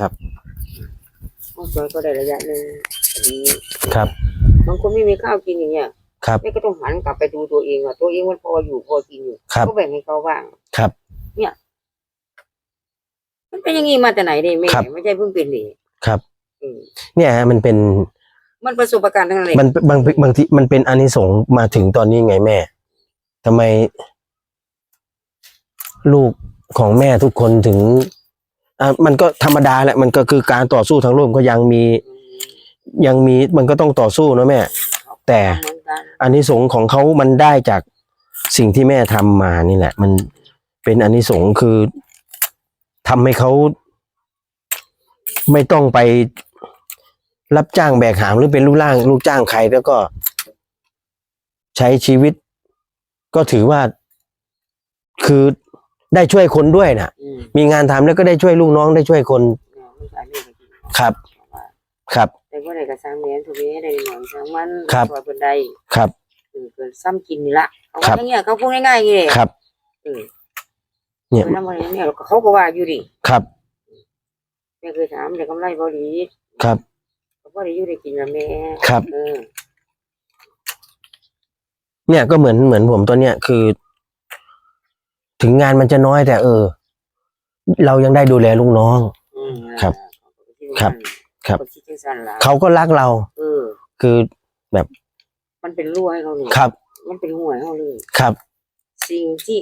ครับข้าวสวยก็ได้ระยะหนึ่งอันนี้ครับ บางคนไม่มีข้าวกินอย่างเงี้ยครับ แม่ก็ต้องหันกลับไปดูตัวเองว่าตัวเองมันพออยู่พอกินอยู่ครับ ก็แบ่งให้เขาบ้าง ครับ มันเป็นอย่างงี้มาแต่ไหนเนี่ยแม่ครับ ไม่ใช่เพิ่งเป็นนี่ครับ อืมเนี่ยฮะมันเป็นมันประสบการณ์ทั้งนั้นเลยมันบางบางทีมันเป็นอานิสงส์มาถึงตอนนี้ไงแม่ทำไม ลูกของแม่ทุกคนถึง อะมันก็ธรรมดาแหละมันก็คือการต่อสู้ทางโลกก็ยังมี ยังมีมันก็ต้องต่อสู้นะแม่ แต่อันอานิสงของเขามันได้จากสิ่งที่แม่ทำมานี่แหละ มันเป็นอานิสงส์คือทำให้เขาไม่ต้องไปรับจ้างแบกหามหรือเป็นลูกล่างลูกจ้างใครแล้วก็ ใช้ชีวิต ก็ถือว่าคือ ได้ช่วยคนด้วยนะอืมมีงานทำแล้วก็ได้ช่วยลูกน้องได้ช่วยคนเนี่ยมันก็เรื่องจริงครับ ครับ แต่ว่าได้กระซังแม่นทุกนี้ได้หน่อยซังมันครับ ช่วยเพิ่นได้ครับ เออเกินซ้ำกินนี่ละเขาครัว่าบอย่างเงี้ยเขาพูดง่ายๆอย่างเงี้ยครับ เออเนี่ยเออน้ำมันอย่างเงี้ยเขาก็ว่าอยู่ดิครับ แม่เคยถามแต่กำไรบ่ดีครับเขาบ่ได้อยู่ได้กินละแม่ครับ เออเนี่ยก็เหมือนเหมือนผมตัวเนี้ยคือ ถึงงานมันจะน้อยแต่เออ เรายังได้ดูแลลูกน้อง อืมครับครับครับ นคิดจังซั่นล่ะเขาก็รักเรา เออ คือมันเป็นรั่วให้เขาเลยครับมันเป็นหัวให้เขาเลย ครับสิ่งที่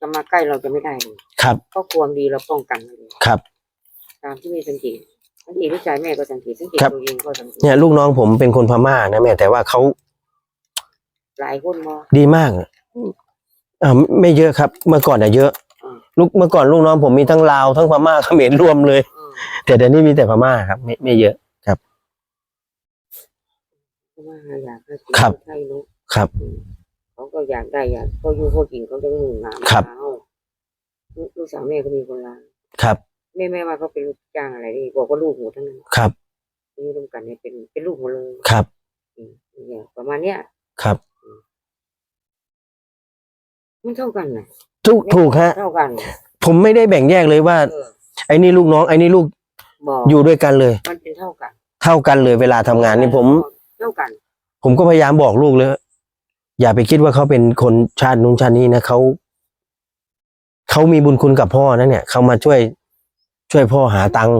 จะมาใกล้เราจะไม่ได้เลยครับเพราะความดีเราป้องกันไว้เลยครับ ตามที่แม่สังเกตสังเกตลูกชายแม่ก็สังเกตสังเกตครับ ตัวเองก็สังเกตเนี่ยลูกน้องผมเป็นคนพม่านะแม่แต่ว่าเขาหลายคนมองดีมาก อ่าไม่ไม่เยอะครับ เมื่อก่อนอะเยอะอืมลูกเมื่อก่อนลูกน้องผมมีทั้งลาวทั้งพม่าเขมรรวมเลย อืมแต่เดี๋ยวนี้มีแต่พม่าครับ ไม่ไม่เยอะ เพราะว่าอยากให้กินครับ ใช่เนาะครับ เขาก็อยากได้อยากเขาอยู่เขากินเขาจะหนุนงามครับ เอาลูกลูกสาวแม่ก็มีคนลาวครับ แม่แม่ว่าเขาเป็นลูกจ้างอะไรนี่บอกว่าลูกหมดทั้งนั้นครับ นี่ร่วมกันเนี่ยเป็นเป็นลูกหมดเลยครับ อืมเนี่ยประมาณเนี้ย ครับ มันเท่ากันนะถูกถูกฮะ เท่ากันผมไม่ได้แบ่งแยกเลยว่า เออไอ้นี่ลูกน้องไอ้นี่ลูกบอกอยู่ด้วยกันเลย มันเป็นเท่ากันเท่ากันเลยเวลาทำงานนี่ผม เท่ากันผมก็พยายามบอกลูกเลยอย่าไปคิดว่าเขาเป็นคนชาตินู้นชาตินี้นะเขาเขามีบุญคุณกับพ่อนะเนี่ยเขามาช่วยช่วยพ่อหาตังค์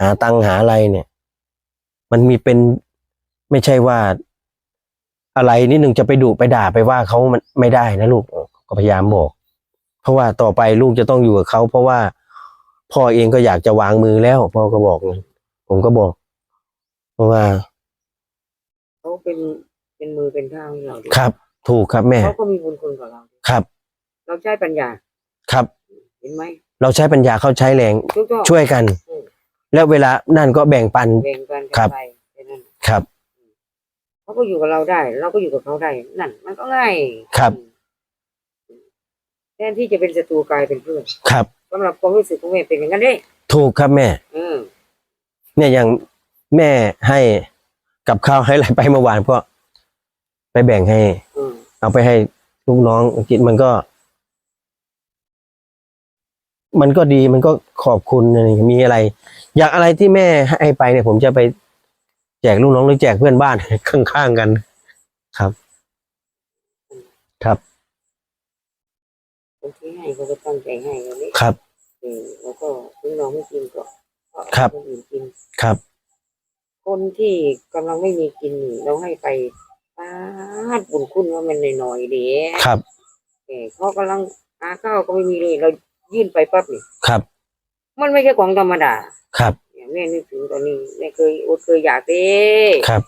หาตังค์หาอะไรเนี่ย มันมีเป็นไม่ใช่ว่า อะไรนิดหนึ่งจะไปดุไปด่าไปว่าเขามันไม่ได้นะลูก ก็พยายามบอก เพราะว่าต่อไปลูกจะต้องอยู่กับเขาเพราะว่าพ่อเองก็อยากจะวางมือแล้ว พ่อก็บอกไงผมก็บอก เพราะว่าเขาเป็นเป็นมือเป็นเท้าให้เราด้วยครับ ถูกครับแม่เขาก็มีบุญคุณกับเราครับ เราใช้ปัญญาครับ เห็นไหม เราใช้ปัญญาเขาใช้แรงทุกท่อช่วยกัน อืม แล้วเวลานั่นก็แบ่งปัน แบ่งกันครับไปแค่นั้นครับ เขาก็อยู่กับเราได้ เราก็อยู่กับเขาได้ นั่น มันก็ง่ายครับ แทนที่จะเป็นศัตรูกลายเป็นเพื่อนครับสำหรับความรู้สึกของแม่เป็นอย่างนั้นเด้ถูกครับแม่เออเนี่ยอย่างแม่ให้กับข้าวให้อะไรไปเมื่อวานก็ ไปแบ่งให้เออเอาไปให้ลูกน้องกินมันก็ มันก็ดีมันก็ขอบคุณอะไรอย่างเงี้ยมีอะไร อยากอะไรที่แม่ให้ไปเนี่ย ผมจะไปแจกลูกน้องหรือแจกเพื่อนบ้าน ข้างๆกัน ครับ ครับคนที่ ให้เขาก็ตั้งใจให้อย่างนี้ครับ เออแล้วก็ถึงเราไม่กินก็ก็เอาครับคนอื่นกิน ครับคนที่กำลังไม่มีกินนี่เราให้ไปป้าดบุญคุณว่ามันหน่อยๆเดีครับเออเขากำลังหาข้าวก็ไม่มีเลย เรายื่นไปปั๊บนี่ครับมันไม่ใช่ของธรรมดาครับเนี่ยแม่นึกถึงตอนนี้แม่เคยอดเคยอยากเด้ครับ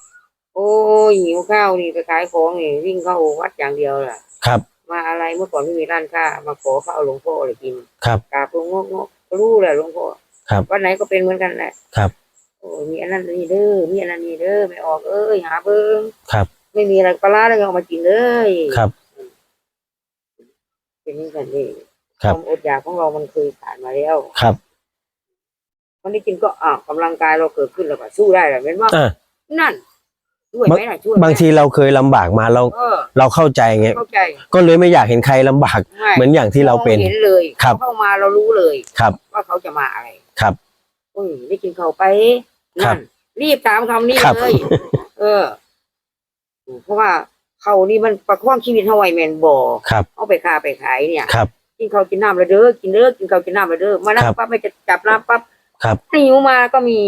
โอ้ยหิวข้าวนี่ไปขายของนี่วิ่งเข้าวัดอย่างเดียวล่ะ ครับ มาอะไรเมื่อก่อนไม่มีร้านค้ามาขอข้าวหลวงพ่อเลยกินครับกราบหลวงพ่องก็รู้แหละหลวงพ่อครับวันไหนก็เป็นเหมือนกันแหละครับโอ้ยมีอันนั้นนี่เด้อมีอันนั้นนี่เด้อไม่ออกเอ้ยหาเบิ้งครับ ไม่มีอะไรปลาร้าแล้วก็เอามากินเลยครับ เป็นอย่างนั้นเองครับความอดอยากของเรามันเคยผ่านมาแล้วครับวันนี้กินก็อ้าวกำลังกายเราเกิดขึ้นแล้วก็สู้ได้แหละเป็นว่าอ่านั่น ช่วยไหมล่ะช่วยไหมบางทีเราเคยลำบากมาเราเออเราเข้าใจไงเข้าใจก็เลยไม่อยากเห็นใครลำบากเหมือนอย่างที่เราเป็น มองเห็นเลยครับ เข้ามาเรารู้เลย ครับ ว่าเขาจะมาอะไรครับเโอ้ยได้กินข้าวไปครันั่บนรีบตามคำนี้ครับ เลย เออ เพราะว่าเขานี่มันประคองชีวิตเฮาไว้แม่นบ่ครับเอาไปค้าไปขายเนี่ย ครับ กินข้าวกินน้ำแล้วเด้อกินเด้อกินข้าวกินน้ำแล้วเด้อมานั่งครับปั๊บไม่จะจับน้ำปั๊บครับ หิวมาก็มี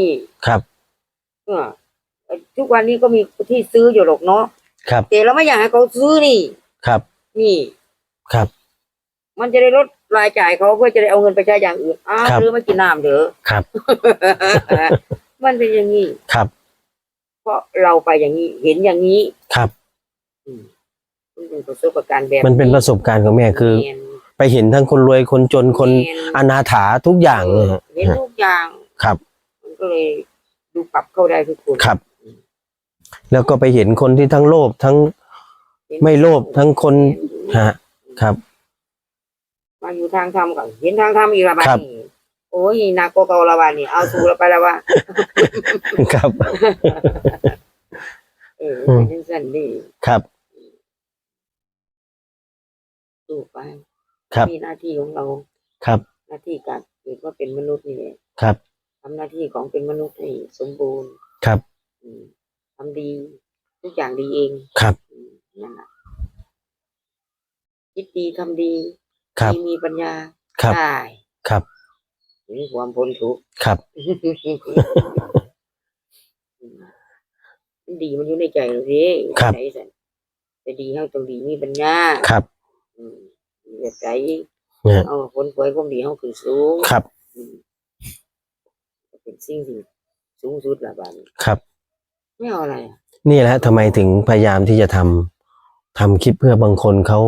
ครับ เออ ทุกวันนี้ก็มีที่ซื้ออยู่หรอกเนาะครับ แต่เราไม่อยากให้เขาซื้อนี่ครับ นี่ครับ มันจะได้ลดรายจ่ายเขาเพื่อจะได้เอาเงินไปใช้อย่างอื่นอ้าวครับหรือมากินน้ำเด้อครับ มันเป็นอย่างนี้ ครับ เพราะเราไปอย่างนี้เห็นอย่างนี้ครับอืมมันเป็นประสบการณ์แบบมันเป็นประสบการณ์ของแม่คือเรียนไปเห็นทั้งคนรวยคนจนคนเรียอนาถาทุกอย่างเลยฮะเห็นทุกอย่าง ครับ มันก็เลยดูปรับเข้าได้ทุกคน ครับ แล้วก็ไปเห็นคนที่ทั้งโลภทั้งไม่โลภทั้งคนฮะครับ มาอยู่ทางธรรมก่อนเห็นทางธรรมอีกและบ้าครับนี่โอ้ยหนักกว่าเก่าและบ้านี่เอาสู่เราไปแล้วว่าครับเอออืมเป็นสั้นดีครับสู้ไป ครับมีหน้าที่ของเราครับ หน้าที่การเกิดว่าเป็นมนุษย์นี่แหละครับทำหน้าที่ของเป็นมนุษย์ให้สมบูรณ์ครับ อืม ทำดีทุกอย่างดีเองครับอืมนั่นแหละคิดดีทำดีครับ มีมีปัญญาครับ ได้ครับถึงความพ้นทุกข์ ครับ มันดีมันอยู่ในใจเราสิครับ ใจสันแต่ดีให้ตรงดีมีปัญญาครับอืมมีแบบใจเนี่ยเอาผลผลความดีเขาขึ้นสูงครับ อืมเป็นสิ่งที่สูงสุดละบาดนครับ ไม่เอาอะไรอะนี่แหละทำไมถึงพยายามที่จะทำทำคลิปเพื่อบางคนเขา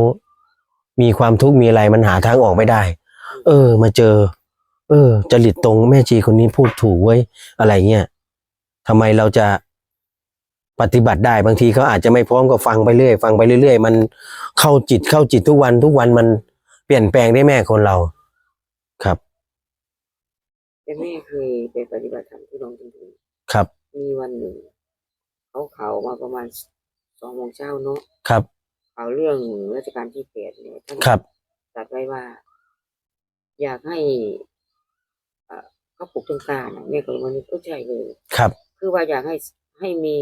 มีความทุกข์มีอะไรมันหาทางออกไม่ได้ เออ มาเจอ เออจริตตรงแม่ชีคนนี้พูดถูกไว้ยอะไรเงี้ยทำไมเราจะปฏิบัติได้บางทีเขาอาจจะไม่พร้อมก็ฟังไปเรื่อย ฟังไปเรื่อย ๆ มันเข้าจิตเข้าจิตทุกวันทุกวันมันเปลี่ยนแปลงได้แม่คนเรา ครับ แต่แม่เคยไปปฏิบัติธรรมที่หลวงจริงครับ ๆมีวันหนึ่ง เขาข่าวมาประมาณสองโมงเช้าเนาะครับ ข่าวเรื่องรัชกาลที่แปดเนี่ยท่านครับตรัสไว้ว่า อยากให้เอ่อเขาปลูกต้นกล้านะแม่ก็เลยมันก็ใช่เลย ครับ คือว่าอยากให้ให้มี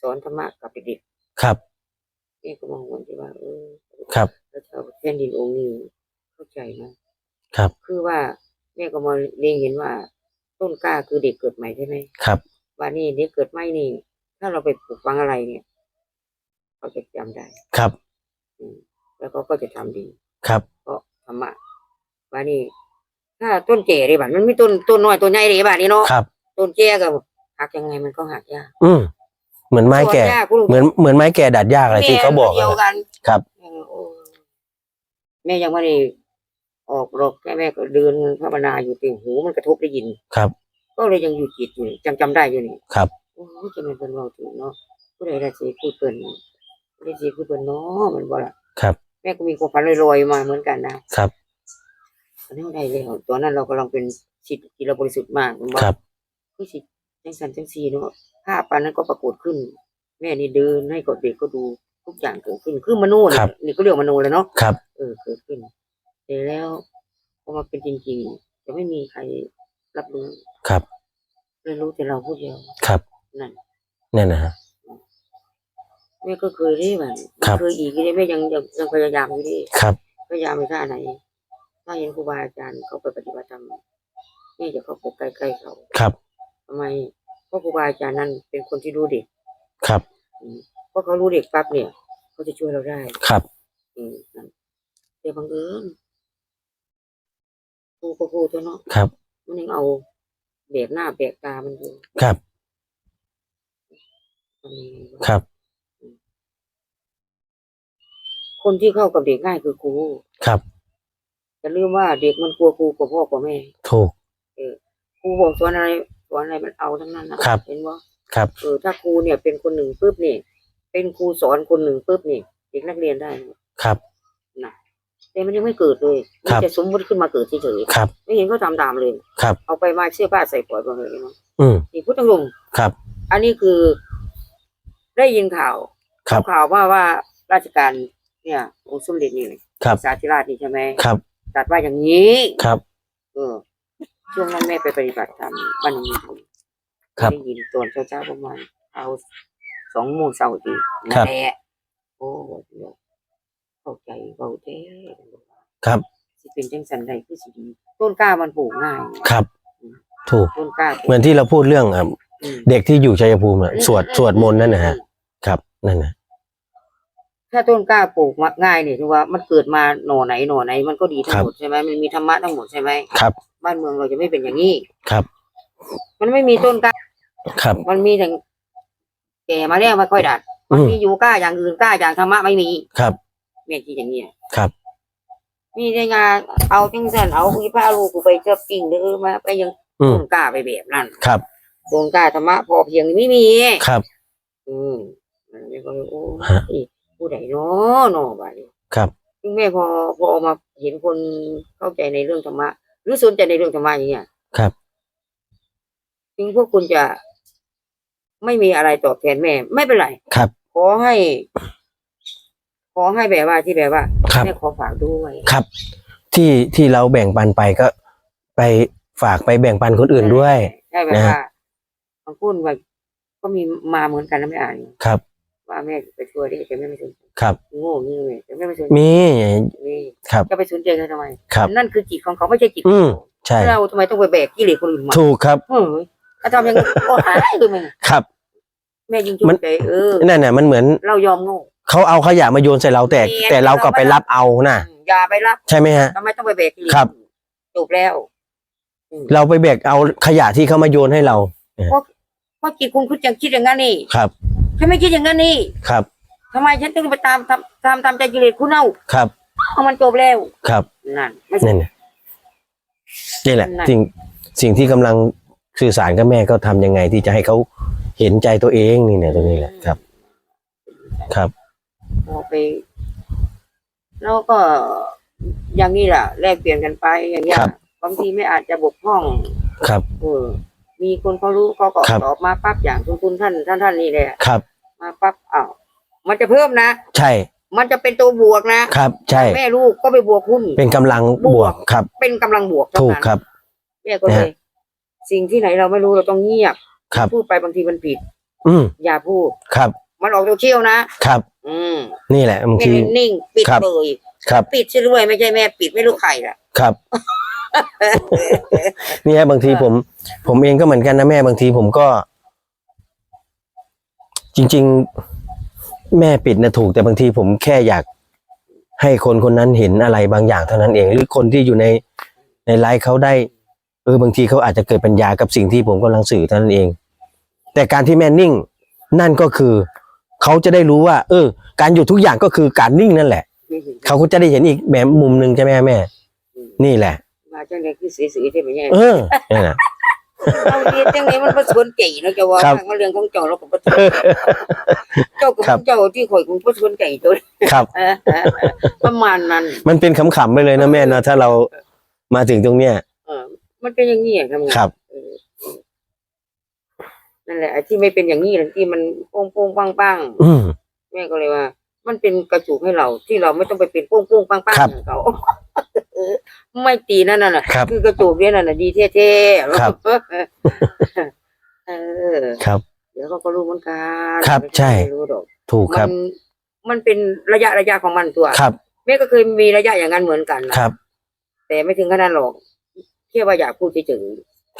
สอนธรรมะกับเด็กครับ ๆแม่ก็มองวันที่ว่าเออครับพระเจ้าแผ่นดินองค์นี้เข้าใจนะครับ คือว่าแม่ก็มาเรียงเห็นว่า ต้นกล้าคือเด็กเกิดใหม่ใช่ไหม ครับ ว่านี่เด็กเกิดใหม่นี่ ถ้าเราไปปลูกฝังอะไรเนี่ยเขาจะจำได้ ครับ อืมแล้วเขาก็จะทำดี ครับ เพราะธรรมะว่านี่ถ้าต้นเจได้บ้านมันไม่ต้นต้นน้อยต้นใหญ่ได้บ้านนี่เนาะครับ ต้นเจก็หักยังไงมันก็หักยากอืมเหมือนไม้แก่ส่วนยากคุณลุงเหมือนเหมือนไม้แก่ดัดยากอะไรที่เขาบอกเดียวอะกันครับเออโอ้แม่ยังไม่ได้ออกหรอกแค่แม่ก็เดินภาวนาอยู่ติ่งหูมันกระทบได้ยิน ครับ ก็เลยยังอยู่จิตอยู่จำจำได้อยู่นี่ครับ โอ้ยจะเป็นเป็นเราถึงเนาะผู้ใดได้สีพูดเปิ่นผู้ใดสีพูดเปิ่นเนาะมันบ่ละครับ แม่ก็มีความฝันลอยๆมาเหมือนกันนะครับตอนนี้ได้แล้วตอนนั้นเรากำลังเป็นจิตที่เราบริสุทธิ์มากมันบอกครับ คือสิจังสันจังสีเนาะภาพปานนั้นก็ปรากฏขึ้น แม่นี่เดินให้กับเด็กก็ดูทุกอย่างเกิดขึ้นคือมโนเลยครับ นี่ก็เรียกมโนเลยเนาะ ครับ เออเกิดขึ้นแต่แล้วพอมาเป็นจริงๆจะไม่มีใครรับรู้ครับ เลยรู้แต่เราผู้เดียวครับ นั่นเนี่ยนะฮะแม่ก็เคยได้แบบครับเคยอีกได้แม่ยังยังยังพยายามอยู่ดิครับพยายามไปท่าไหนถ้าเห็นครูบาอาจารย์เขาไปปฏิบัติธรรมแม่จะเข้าไปใกล้ๆเขาครับทำไมเพราะครูบาอาจารย์นั้นเป็นคนที่รู้เด็กครับเพราะเขารู้เด็กปั๊บเนี่ยเขาจะช่วยเราได้ครับอืมนั่นแต่บังเอิญครูก็ครูเท่าเนาะครับ มันยังเอาแบกหน้าแบกตามันอยู่ครับทำยังไงวะ ครับ คนที่เข้ากับเด็กง่ายคือครูครับอย่าลืมว่าเด็กมันกลัวครูกว่าพ่อกว่าแม่ถูกครูบอกสอนอะไรสอนอะไรมันเอาทั้งนั้นนะครับเห็นว่าครับเออถ้าครูเนี่ยเป็นคนหนึ่งปุ๊บนี่ เป็นครูสอนคนหนึ่งปุ๊บนี่เด็กนักเรียนได้นะครับนะแต่มันยังไม่เกิดเลยครัมันบจะสมมติขึ้นมาเกิดเฉยครับๆไม่เห็นเขาทำตามเลยครับ เอาไปมาเสื้อผ้าใส่ปล่อยไปเลยเนาะอืมนี่พุทธลงครับ อันนี้คือ ได้ยินข่าวครับข่าวว่าว่าราชการเนี่ยองค์สมเด็จนี่ครับสาธิราชนี่ใช่ไหมครับตรัดว่าอย่างนี้ครับ เออ ช่วงนั้นแม่ไปปฏิบัติธรรมบ้านหนองมีบุญครับได้ยินตอนเช้าๆประมาณเอาสองโมงเช้าตีครับแหละโอ้เดี๋ยวเข้าใจเบาแท้ครับสิเป็นจังสันใดคือสิดีต้นกล้ามันปลูกง่ายครับ ถูกต้นกล้าเหมือนที่เราพูดเรื่องอะอืม เด็กที่อยู่ชัยภูมิอะสวดสวดมนต์นั่นนะฮะครับนั่นนะถ้าต้นกล้าปลูกมาง่ายเนี่ยคือว่ามันเกิดมาหน่อไหนหน่อไหน มันก็ดีทั้งหมดใช่ไหมมันมีธรรมะทั้งหมดใช่ไหมครับ บ้านเมืองเราจะไม่เป็นอย่างนี้ครับ มันไม่มีต้นกล้าครับ มันมีแต่แก่มาแล้วไม่ค่อยดัดอืมมีอยู่กล้าอย่างอื่นกล้าอย่างธรรมะไม่มีครับแม่คิดอย่างนี้ยครับมีได้งานเอาจังสันเอาคุยพาลูกกูไปเจอปิ้งเด้อมาไปยังอืมต้นกล้าไปแบบนั้นครับ ต้นกล้าธรรมะพอเพียงนี่ไม่มี ครับ อืมแม่ก็เลยโอ้ฮะ ยผู้ใดเนาะเนาะบาดนี้ครับ ซึ่งแม่พอพอมาเห็นคนเข้าใจในเรื่องธรรมะหรือสนใจในเรื่องธรรมะอย่างเงี้ยครับ ถึงพวกคุณจะไม่มีอะไรตอบแทนแม่ ไม่เป็นไรครับ ขอให้ ขอให้แบบว่าที่แบบว่าครับ แม่ขอฝากด้วยครับ ที่ที่เราแบ่งปันไปก็ ไปฝากไปแบ่งปันคนอื่นด้วย ใช่แบบนะฮะว่า บางคนว่าก็มีมาเหมือนกันแล้วไม่อ่านครับ ว่าแม่ไปช่วยได้แต่แม่ไม่สนใจครับโง่นี่เลยแต่แม่ไม่สนใจมีนี่ครับจะไปสนใจเขาทำไมครับนั่นคือจิตของเขาไม่ใช่จิตขอืองมเราใช่เราทำไมต้องไปแบกกิเลสคนอื่นมาถูกครับเฮ้ยถ้าทำอย่างนั้นโอ้หายเลยมึงครับ แม่ยิ่งจุกมันใจเออนั่นน่ะมันเหมือนเรายอมโง่เขาเอาขยะมาโยนใส่เราแต่เนียนแต่เราก็ไปรับเอานะอย่าไปรับ ใช่ไหมฮะทำไมต้องไปแบกกิเลสครับจบแล้วอืมเราไปแบกเอาขยะที่เขามาโยนให้เราเพราะจิตคุณคุณยังคิดอย่างนั้นนี่ครับฉันไม่คิดอย่างนั้นนี่ครับทำไมฉันต้องไปตามตามตามตามใจกิเลสคุณเอาครับเอามันจบแล้วครับนั่นไม่ใช่นั่นน่ะนี่แหละนั่นสิ่งสิ่งที่กำลังสื่อสารกับแม่ก็ทำยังไงที่จะให้เขาเห็นใจตัวเองนี่เนี่ยตรงนี้แหละครับ ครับพอไปแล้วก็อย่างนี้แหละแลกเปลี่ยนกันไปอย่างเงี้ยครับบางทีไม่อาจจะบกพร่อง ครับ เออ มีคนเขารู้เขาก็ครับ ตอบมาปั๊บอย่างคุณคุณท่านท่านท่านนี่แหละครับ มาปั๊บอ้าวมันจะเพิ่มนะ ใช่มันจะเป็นตัวบวกนะครับ ใช่ แม่ลูกก็ไปบวกหุ้น เป็นกำลังบวกครับ เป็นกำลังบวกเท่าถูกนั้นครับ แม่ก็เลย สิ่งที่ไหนเราไม่รู้เราต้องเงียบ ครับ พูดไปบางทีมันผิด อืมอย่าพูด ครับ มันออกโซเชียลนะ ครับ อืมนี่แหละบางแม่ทีนิ่ง ปิดครับ เลยครับ ปิดใช่ด้วยไม่ใช่แม่ปิดไม่รู้ใครล่ะ ครับนี่ฮะบางทีเออผม ผมเองก็เหมือนกันนะแม่บางทีผมก็ จริง ๆ แม่ปิดนะถูก แต่บางทีผมแค่อยากให้คนคนนั้นเห็นอะไรบางอย่างเท่านั้นเอง หรือคนที่อยู่ในในไลฟ์เขาได้เออบางทีเขาอาจจะเกิดปัญญากับสิ่งที่ผมกำลังสื่อเท่านั้นเอง แต่การที่แม่นิ่ง นั่นก็คือเขาจะได้รู้ว่า เออ การหยุดทุกอย่างก็คือการนิ่งนั่นแหละไม่เห็นเขาก็จะได้เห็นอีกแบบมุมหนึ่งใช่ไหมแม่ นี่แหละมาจังเลยคือสีๆใช่ไหมเนี่ยเออนี่นแหละ เราเรียนจังเลยมันประชวนใจเนาะจะว่าครับมันเรื่องของเจ้าเราก็ประชวนเจ้ากับครับเจ้าที่ข่อยของประชวนใจตัวครับ เออเออเออประมาณนั้นมันเป็นขำๆไปเลยนะแม่เนอะถ้าเรามาถึงตรงเนี้ย เออมันเป็นอย่างนี้อะทำไงครับ เออนั่นแหละไอ้ที่ไม่เป็นอย่างนี้แหละที่มันโป้งโป้งปังปังอืม แม่ก็เลยว่า มันเป็นกระจุกให้เราที่เราไม่ต้องไปเป็นโป้งโป้งปังปังครับอย่างเขาเออ ไม่ตีนั่นน่ะครับคือกระจุกเนี่ยน่ะดีเท่ๆครับ เออครับ เดี๋ยวเขาก็รู้เหมือนกันครับไม่ใช่ไม่รู้หรอกถูกคมัรับนมันเป็นระยะระยะของมันตัวครับแม่ก็เคยมีระยะอย่างนั้นเหมือนกันนะครับ แต่ไม่ถึงขนาดหรอกแค่ว่าอยากพูดเฉย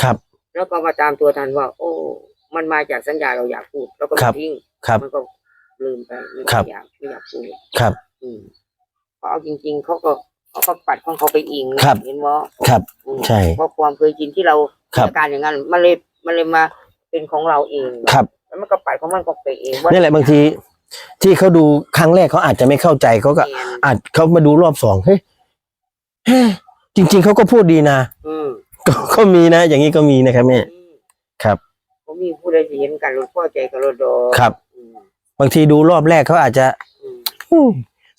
ครับๆแล้วก็มาตามตัวทันว่า โอ้ มันมาจากสัญญาเราอยากพูดแล้วก็ครับทิ้งครับมันก็ลืมไปไม่ครับอยากไม่อยากพูดครับ อืมพอเอาจริง ๆเขาก็ เขาก็ปัดของเขาไปเองนะครับ เห็นว่าครับอืมใช่ เพราะความเคยชินที่เราครับอาการอย่างนั้นมันเลยมันเลยมาเป็นของเราเองครับ แล้วมันก็ปัดของมันก็ไปเองนี่แหละบางที ที่เขาดูครั้งแรกเขาอาจจะไม่เข้าใจเขาก็เนียนอาจเขามาดูรอบสองเฮ้ยเฮ้ยจริง ๆเขาก็พูดดีนะอืมก็ก็มีนะ อย่างนี้ก็มีนะครับแม่ครับ ผมมีผู้ใดสิเห็นกันรถพ่อใจกับรถดอครับ อืมบางทีดูรอบแรกเขาอาจจะอืมอืม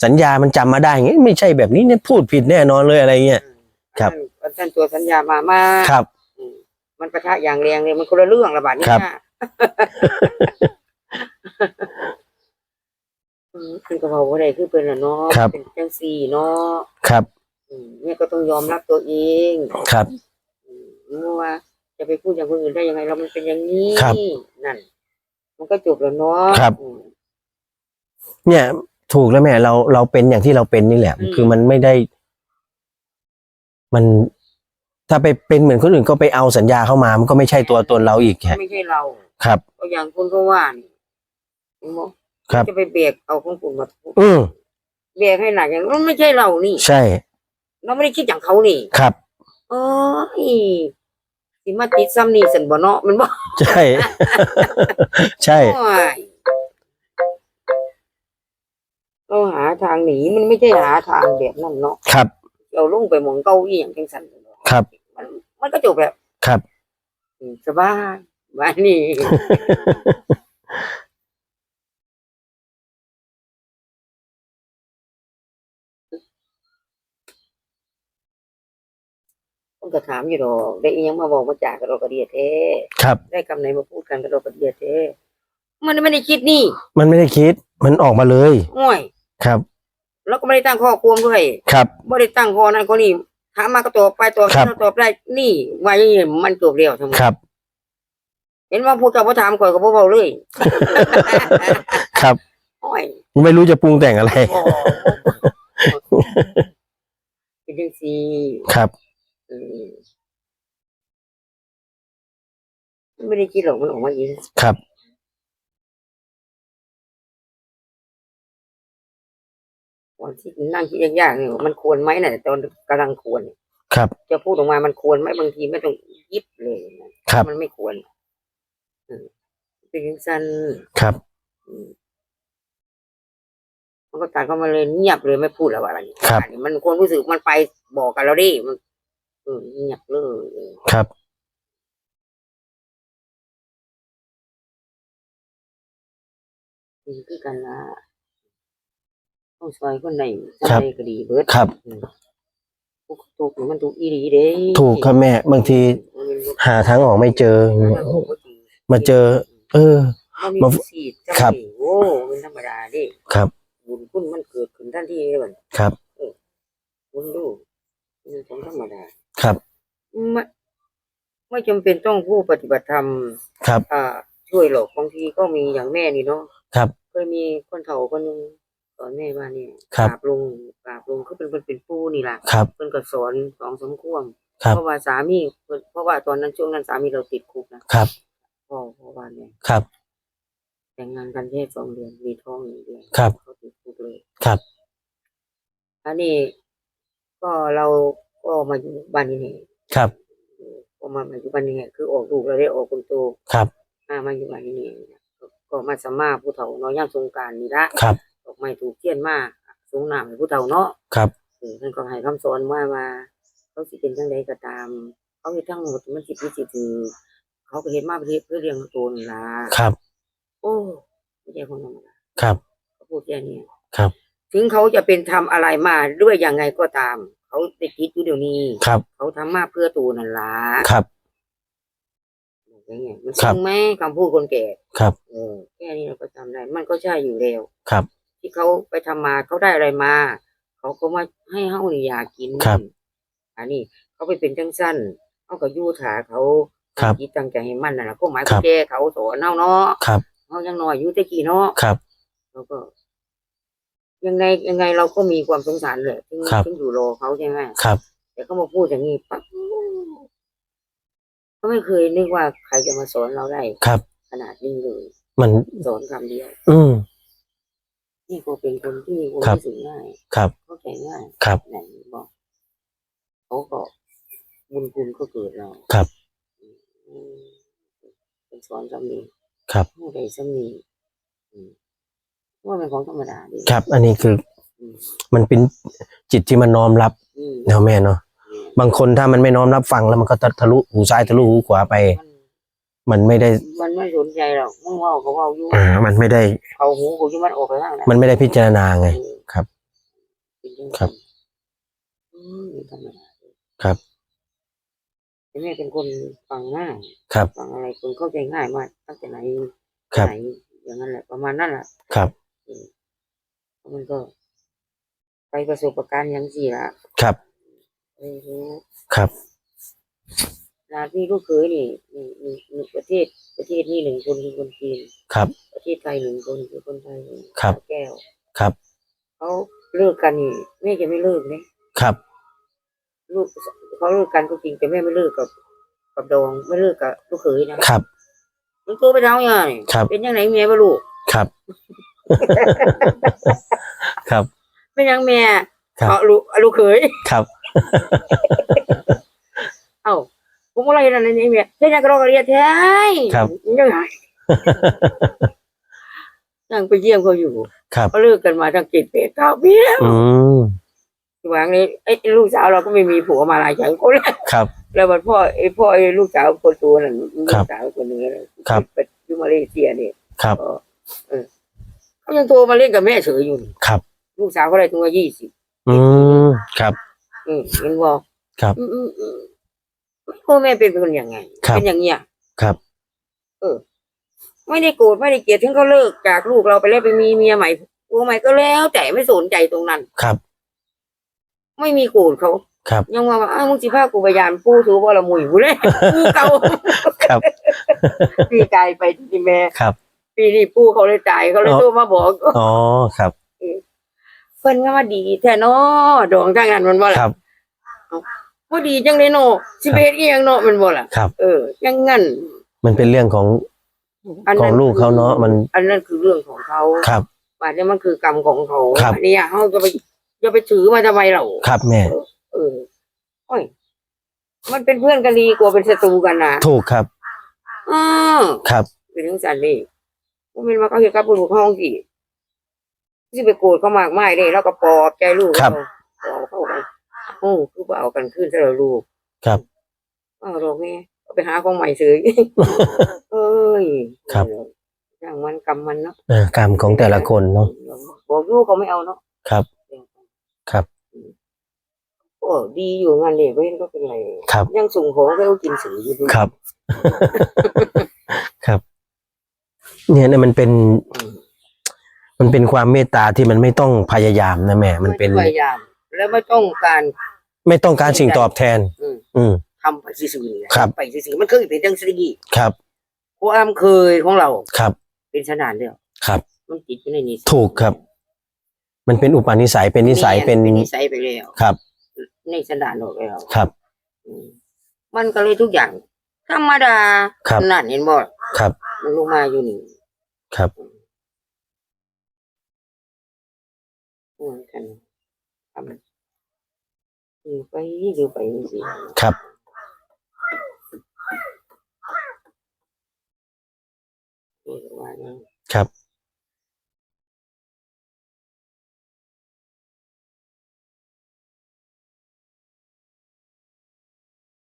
สัญญามันจำมาได้ไงไม่ใช่แบบนี้เนี่ยพูดผิดแน่นอนเลยอะไรเงี้ยครับอันท่านตัวสัญญามามาครับอืมมันประทะอย่างแรงเลยมันคนละเรื่องระบาดนี้ครับนะอืมคือกระเพราอะไรคือเป็นละเนาะครับเป็นจังสี่เนาะครับอืมเนี่ยก็ต้องยอมรับตัวเองครับอืมโง่ไปพูดอย่างคนอื่นได้ยังไงเรามันเป็นอย่างนี้ครับนั่น มันก็จบแล้วเนาะครับอืมเนี่ย ถูกแล้วแม่เราเราเป็นอย่างที่เราเป็นนี่แหละ อืม คือมันไม่ได้ มัน ถ้าไปเป็นเหมือนคนอื่นก็ไปเอาสัญญาเข้ามา มันก็ไม่ใช่ตัวตนเราอีกฮะไม่ใช่เราครับ ก็อย่างคุณก็ว่านี่เห็นไหมครับ จะไปเบรกเอาของคุณมาพูดอืมเบรกให้หนักอย่างนั้นไม่ใช่เรานี่ ใช่ เราไม่ได้คิดอย่างเขานี่ครับโอ้ยสิมาติดซ้ำนี่สันบ่เนาะมันบ่ใช่ ใช่ โอ้ย เราหาทางหนีมันไม่ใช่หาทางแบบนั้นเนาะครับ เราลงไปหมองเก้าอี้อย่างจังสันเนาะครับ มันมันก็จบแล้วครับอืมสบายบ้านนี้ผมก็ถามอยู่ดอกได้อีหยังมาบอกมาจากกระโดดกระเดียแท้ครับ ได้คำไหนมาพูดกันกระโดดกระเดียแท้มันไม่ได้คิดนี่ มันไม่ได้คิด มันออกมาเลยง่อย ครับ แล้วก็ไม่ได้ตั้งข้อควมด้วยครับ ไม่ได้ตั้งข้อนั้นข้อนี้ถามมาก็ตอบไปตอบครับไปตอบได้นี่ว่าอย่างนี้มันจบเร็วทั้งหมดครับ เห็นว่าพูดกับพ่อถามก่อนกับพ่อเบาเลย ครับ โอ้ยไม่รู้จะปรุงแต่งอะไรพ่อเป็นจังซี่ครับเออไม่ได้คิดหรอกมันออกมาเองครับ ตอนที่นั่งคิดยากๆเนี่ยมันควรไหมน่ะตอนกำลังควรเนี่ยครับ จะพูดออกมามันควรไหมบางทีไม่ต้องยิบเลยนะครับ มันไม่ควรเออเป็นจังซันครับอืมมันก็ตัดเข้ามาเลยเงียบเลยไม่พูดแล้วอะไรครับอันนี้มันควรรู้สึกมันไปบอกกันแล้วดิมันเออเงียบเลยเออครับดีคือกันละ ต้องซอยคนไหนครับทำไมก็ดีเบิดครับอืมทุกทุกนี่มันถูกอีดีเด้ถูกครับแม่ บางทีมันเป็นหาทางออกไม่เจออย่างเงี้ยมาเจอ เออ มันมีมาผู้สีดจังครับนี่โอ้เป็นธรรมดาเดิครับ บุญคุณมันเกิดขึ้นทันทีเลยบัดครับ บุญดูมันของธรรมดาครับ ไม่ไม่จำเป็นต้องผู้ปฏิบัติธรรม ครับ อ่าช่วยหรอกบางทีก็มีอย่างแม่นี่เนาะครับ เคยมีคนเฒ่าคนหนึง สอนแม่ว่าเนี่ยครับกราบลงกราบลงคือเป็นเป็นเป็นปู่นี่ล่ะครับ เพิ่นก็สอนสองสามควมครับ เพราะว่าสามีเพิ่นเพราะว่าตอนนั้นช่วงนั้นสามีเราติดคุกนะครับพ่อพ่อว่าเนี่ยครับ แต่งงานกันแค่สองเดือนมีท้องหนึ่งเดือนครับ เขาติดคุกเลยครับอันนี้ก็เราก็มาอยู่บ้านนี้เนี่ยครับก็มามาอยู่บ้านนี้เนี่ยคือออกลูกเราได้ออกคนโตครับมามาอยู่บ้านนี้เนี่ยก็ก็มาสมมาผู้เฒ่าเนาะย่างสงกรารนี่ละ ครับ ดอกไม้ถูกเทียนมาสงน้ำให้ผู้เฒ่าเนาะครับ เออท่านก็ให้คำสอนว่าว่าเขาสิเป็นจังใดก็ตาม เขาเฮ็ดทั้งหมดมันสิผิดสิถือเขาก็เฮ็ดมาเพื่อเพื่อเลี้ยงตัวนี่ล่ะครับ โอ้ไม่ใช่คนธรรมดาครับ เขาพูดแค่นี้ครับ ถึงเขาจะเป็นทำอะไรมาด้วยยังไงก็ตาม เขาติดคิดอยู่เดี๋ยวนี้ ครับ เขาทำมาเพื่อตัวนั่นล่ะครับอย่างเงี้ยมันครัจบริงไหมคำพูดคนแก่ ครับ เออแค่นี้เราก็ทำได้ มันก็ใช่อยู่แล้วครับ ที่เขาไปทำมาเขาได้อะไรมา เขาก็มาให้เฮานี่อยากกินครับอันนี้เขาไปเป็นจังสั้นเขาก็ยู่ถาเขาครับคิดตั้งใจให้มันน่ะนะก็หมายครัว่าบแกเขาสอนเฮาเนาะครับเฮายังน้อยอยู่แตะกี้เนาะครับเราก็ ยังไงยังไงเราก็มีความสงสารแหละถึงครับถึงอยู่รอเขาใช่ไหมครับแต่เขามาพูดอย่างนี้ปั๊บก็ไม่เคยนึกว่าใครจะมาสอนเราได้ครับ ขนาดนี้เลย มันสอนคำเดียว อืม นี่ก็เป็นคนที่มีความครับรู้สึกง่ายครับเข้าใจง่ายครับไหนบอกเขาก็บุญคุณก็เกิดเราครับอืมเป็นสอนสำนีครับผู้ใดสำนีอืมว่าเป็นของธรรมดาดิครับ อันนี้คืออืมมันเป็นจิตที่มันน้อมรับอืมเนาะแม่เนาะบางคนถ้ามันไม่น้อมรับฟังแล้วมันก็ทะลุหูซ้ายทะลุหูขวาไป มันมันไม่ได้มันไม่สนใจหรอกมึงเว่าเขาเว่าอยู่อ่ามันไม่ได้เขาหูกูจะมันออกไปข้างนั้นมันไม่ได้พิจารณาไง ครับเป็นจังครับอืมธรรมดาครับแต่แม่เป็นคนฟังง่ายครับฟังอะไรคนเข้าใจง่ายมากตั้งแต่ไหนครับไหนอย่างนั้นแหละประมาณนั้นแหละครับมันก็ ไปประสบการณ์อยังสี่ละครับไม่รู้ครับ นาที่ลูกเคยนี่มีมีมีประเทศประเทศนี่หนึ่งคนคือคนจีนครับ ประเทศไทยหนึ่งคนคือคนไทยครับ แก้วครับเขาเลิกกันนี่แม่จะไม่เลิกเลยครับ ลูกเขาเลิกกันก็จริงแต่แม่ไม่เลิกกับ กับดองไม่เลิกกับลูกเขยนะครับ มันตัวไปเท้ายังไงครับเป็นยังไงเมียบ่ลูกครับ ครับเป็นยังเมียครับเอาลูกเอาลูกเขยครับ เอ้า ผมอะไรนั่นนี่เมียเฮ็ดยังกระรอกกระเรียดแท้ครับยังไงยังไปเยี่ยมเขาอยู่ครับเขาเลิกกันมาตั้งเจ็ดแปดเก้าปีแล้วอืมวางนี้ไอ้ลูกสาวเราก็ไม่มีผัวมาหลายอย่างคนแล้วครับ แล้วมันพ่อไอ้พ่อไอ้ลูกสาวคนตัวนั่นลูครักบสาวคนหนึงน่ะครับไปอยู่มาเลเซียเนี่ยครับก็เออเขายังโทรมาเล่นกับแม่เฉยอยู่นี่ครับ ลูกสาวเขาได้ถึงว่ายี่สิบอืมครับ อืมเห็นบอกครับ อืมอืมอืม พ่อแม่เป็นคนยังไง ครับ เป็นอย่างเงี้ย ครับ เออ ไม่ได้โกรธไม่ได้เกลียดถึงเขาเลิกจากลูกเราไปแล้วไปมีเมียใหม่ผัวใหม่ก็แล้วแต่ไม่สนใจตรงนั้น ครับ ไม่มีโกรธเขาครับ ยังว่าว่าอ้าวมึงสิพากูไปยานปูถือว่าละมุยกูเลยปูเก่าครับ ปีกายไปที่แม่ครับ ปีนี้ปูเขาเลยจ่ายเขาเลยอ๋อโทรมาบอกอ๋อ ครับ เพิ่นก็ว่าดีแท้เนาะดองทางนั้นมันบ่คล่ะรับ บ่ดีจังเลยเนาะสิไปเฮ็ดอีหยังเนาะมันบ่ล่ะครับ เออยังงั้นมันเป็นเรื่องของอันขนั้อนงลูกเขาเนาะมันอันนั้นคือเรื่องของเขาครับ บาดนี้มันคือกรรมของเขาครับ อันนี้เฮาจะไปจะไปถือมาทำไมเราครับแม่ เออโอ้ยมันเป็นเพื่อนกันดีกว่าเป็นศัตรูกันนะถูกครับอ้าวครับ เป็นทั้งสันนี่ว่ามันมาเขาเห็นกับบุรุษห้องกี่ที่ไปโกรธเขามากไม่เลยแล้วก็ปลอบใจลูกครับ เราปลอบเข้าไป โอ้คือว่าเอากันขึ้นซะแล้วลูกครับอ้าวดอกแม่เอาไปหาของใหม่ซื้อ เอ้ยครับอย่างมันกรรมมันเนาะเออกรรมของแต่ละคนเนาะบอกลูกเขาไม่เอาเนาะครับ ครับ โอ้ดีอยู่งานเลี้ยงเว้นก็เป็นไรครับ ยังส่งของไปเอากินสืออยู่ดีครับ ครับ เนี่ยเนี่ยมันเป็น อืมมันเป็นความเมตตาที่มันไม่ต้องพยายามนะแม่ มันเป็นไพยายาม แล้วไม่ต้องการ ไม่ต้องการสิ่งตอบแทน อืมอืม ทำไปซื่อๆเนี่ยครับ ไปซื่อๆมันเคยเป็นจังซี่ครับความเคยของเราครับ เป็นสนานเดียวครับ มันติดอยู่ในนิสัยถูกครับ มันเป็นอุปนิสัยเป็นนิสัยเป็นเป็นนิสัยไปแล้วครับ ในสนานออกแล้วครับ อืมมันก็เลยทุกอย่าง ธรรมดาครับ นั่นเห็นบ่ครับ มันลงมาอยู่นี่ครับอืมกันทำ อยู่ไปอยู่ไปสิครับนี่ก็ว่าอย่างนั้นครับ